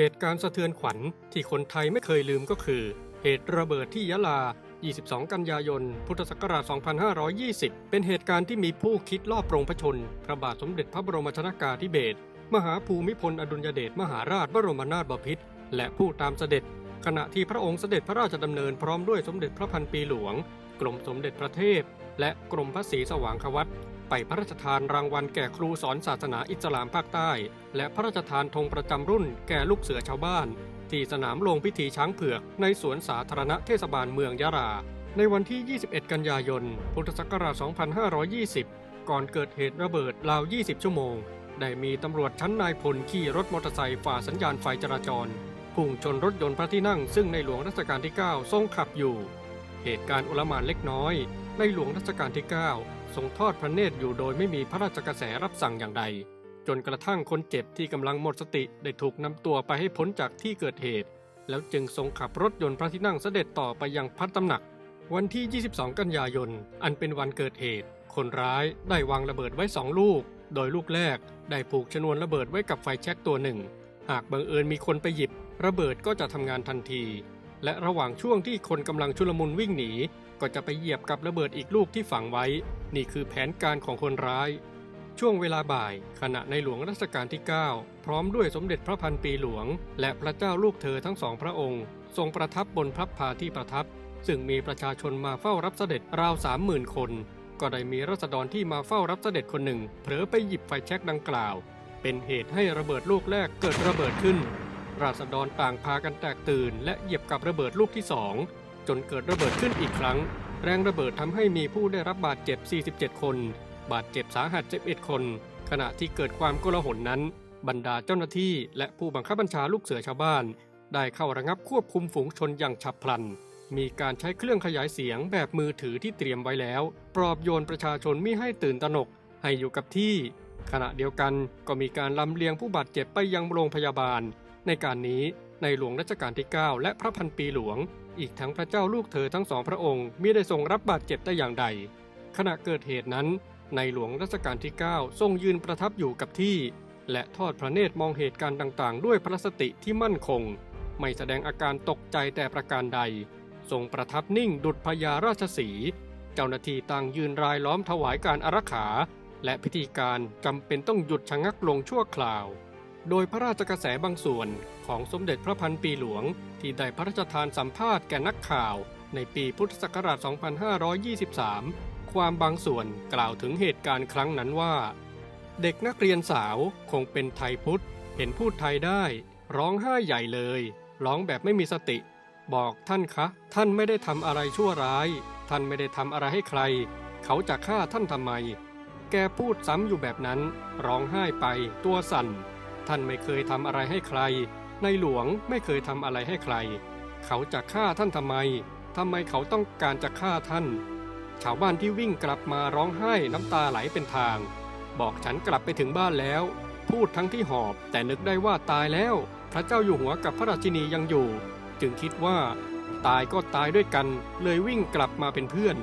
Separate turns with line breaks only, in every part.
เหตุการณ์สะเทือนขวัญที่คนไทยไม่เคยลืมก็คือ เหตุระเบิดที่ยะลา 22 กันยายน พุทธศักราช 2520 เป็นเหตุการณ์ที่มีผู้คิดลอบปรงพระชน พระบาทสมเด็จพระบรมชนากาธิเบศร มหาภูมิพลอดุลยเดชมหาราชบรมนาถบพิตร และผู้ตามเสด็จ ขณะที่พระองค์เสด็จพระราชดำเนินพร้อมด้วยสมเด็จพระพันปีหลวง กรมสมเด็จพระเทพ และกรมพระศรีสว่างควัต ไปพระราชทานรางวัลแก่ครูสอนศาสนาอิสลามภาคใต้ และพระราชทานธงประจำรุ่นแก่ลูกเสือชาวบ้าน ที่สนามลงพิธีช้างเผือกในสวนสาธารณะเทศบาลเมืองยะลาในวันที่ 21 กันยายน พุทธศักราช 2520 ก่อนเกิดเหตุระเบิดราว 20 ชั่วโมง ได้มีตำรวจชั้นนายพลขี่รถมอเตอร์ไซค์ฝ่าสัญญาณไฟจราจรพุ่งชนรถยนต์พระที่นั่งซึ่งในหลวงรัชกาลที่ 9 ทรงขับอยู่ เหตุการณ์อุลมานเล็กน้อย ในหลวงรัชกาลที่ 9 ทรงทอดพระเนตรอยู่โดยไม่มีพระราชกระแสรับสั่งอย่างใด จนกระทั่งคนเจ็บที่กำลังหมดสติได้ถูกนำตัวไปให้พ้นจากที่เกิดเหตุ แล้วจึงทรงขับรถยนต์พระที่นั่งเสด็จต่อไปยังพัดตำหนัก วันที่ 22 กันยายน อันเป็นวันเกิดเหตุ คนร้ายได้วางระเบิดไว้สองลูก โดยลูกแรกได้ผูกชนวนระเบิดไว้กับไฟแช็กตัวหนึ่ง หากบังเอิญมีคนไปหยิบ ระเบิดก็จะทำงานทันที และระหว่างช่วงที่คนกำลังชุลมุนวิ่งหนี ก็จะไปเหยียบกับระเบิดอีกลูกที่ฝังไว้ นี่คือแผนการของคนร้าย ช่วงเวลาบ่าย ขณะในหลวงรัชกาลที่ 9 พร้อมด้วยสมเด็จพระพันปีหลวง และพระเจ้าลูกเธอทั้งสองพระองค์ ทรงประทับบนพระพาที่ประทับ ซึ่งมีประชาชนมาเฝ้ารับเสด็จราวสามหมื่นคน ก็ได้มีรัษฎรที่มาเฝ้ารับเสด็จคนหนึ่ง เผลอไปหยิบไฟแช็กดังกล่าว เป็นเหตุให้ระเบิดลูกแรกเกิดระเบิดขึ้น ราษฎรต่างพากันแตกตื่น และเหยียบกับระเบิดลูกที่สองจนเกิดระเบิดขึ้นอีกครั้ง แรงระเบิดทำให้มีผู้ได้รับบาดเจ็บ 47 คน บาดเจ็บสาหัส 11 คน ขณะที่เกิดความโกลาหลนั้น บรรดาเจ้าหน้าที่และผู้บังคับบัญชาลูกเสือชาวบ้าน ได้เข้าระงับควบคุมฝูงชนอย่างฉับพลัน มีการใช้เครื่องขยายเสียงแบบมือถือที่เตรียมไว้แล้ว ปลอบโยนประชาชนไม่ให้ตื่นตระหนก ให้อยู่กับที่ ขณะเดียวกันก็มีการลำเลียงผู้บาดเจ็บไปยังโรงพยาบาล ในการนี้ในหลวงรัชกาลที่ 9 และพระพันปีหลวง อีกทั้งพระเจ้าลูกเธอทั้งสองพระองค์มิได้ทรงรับบาดเจ็บแต่อย่างใด ขณะเกิดเหตุนั้น ในหลวงรัชกาลที่ 9 ทรงยืนประทับอยู่กับที่ และทอดพระเนตรมองเหตุการณ์ต่างๆ ด้วยพระสติที่มั่นคง ไม่แสดงอาการตกใจแต่ประการใด ทรงประทับนิ่งดุจพญาราชสี เจ้าหน้าที่ต่างยืนรายล้อมถวายการอารักขา และพิธีการจำเป็นต้องหยุดชะงักลงชั่วคราว โดยพระราชกระแสบางส่วนของสมเด็จพระพันปีหลวง ที่ได้พระราชทานสัมภาษณ์แก่นักข่าว ในปีพุทธศักราช 2523 ความบางส่วนกล่าวถึงเหตุการณ์ครั้งนั้นว่า เด็กนักเรียนสาวคงเป็นไทยพุทธ เห็นพูดไทยได้ ร้องไห้ใหญ่เลย ร้องแบบไม่มีสติ บอกท่านคะ ท่านไม่ได้ทำอะไรชั่วร้าย ท่านไม่ได้ทำอะไรให้ใคร เขาจะฆ่าท่านทำไม แกพูดซ้ำอยู่แบบนั้น ร้องไห้ไปตัวสั่น ท่านไม่เคยทำอะไรให้ใคร ในหลวงไม่เคยทำอะไรให้ใคร เขาจะฆ่าท่านทำไมทำไมเขาต้องการจะฆ่าท่าน ชาวบ้านที่วิ่งกลับมาร้องไห้น้ำตาไหลเป็นทาง บอกฉันกลับไปถึงบ้านแล้ว พูดทั้งที่หอบแต่นึกได้ว่าตายแล้ว พระเจ้าอยู่หัวกับพระราชินียังอยู่ จึงคิดว่า ตายก็ตายด้วยกัน เลยวิ่งกลับมาเป็นเพื่อน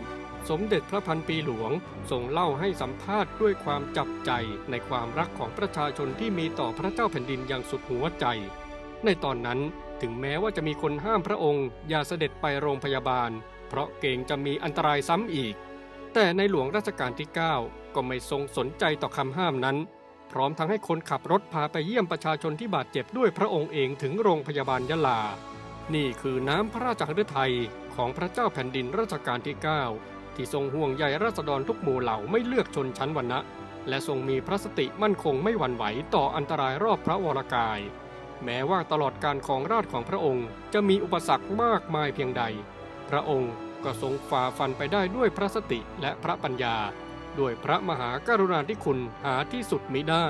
สมเด็จพระพันปีหลวงทรงเล่าให้สัมภาษณ์ด้วยความจับใจในความรักของประชาชนที่มีต่อพระเจ้าแผ่นดินอย่างสุดหัวใจ ในตอนนั้นถึงแม้ว่าจะมีคนห้ามพระองค์ อย่าเสด็จไปโรงพยาบาล เพราะเกรงจะมีอันตรายซ้ำอีก แต่ในหลวงรัชกาลที่ 9 ก็ไม่ทรงสนใจต่อคำห้ามนั้น พร้อมทั้งให้คนขับรถพาไปเยี่ยมประชาชนที่บาดเจ็บด้วยพระองค์เองถึงโรงพยาบาลยะลา นี่คือน้ำพระราชหฤทัยของพระเจ้าแผ่นดินรัชกาลที่ 9 ที่ทรงห่วงใยราษฎรทุกหมู่เหล่าไม่เลือกชนชั้นวรรณะ และทรงมีพระสติมั่นคงไม่หวั่นไหวต่ออันตรายรอบพระวรกาย แม้ว่าตลอดการของราชของพระองค์จะมีอุปสรรคมากมายเพียงใด พระองค์ก็ทรงฝ่าฟันไปได้ด้วยพระสติและพระปัญญา ด้วยพระมหากรุณาธิคุณหาที่สุดมิได้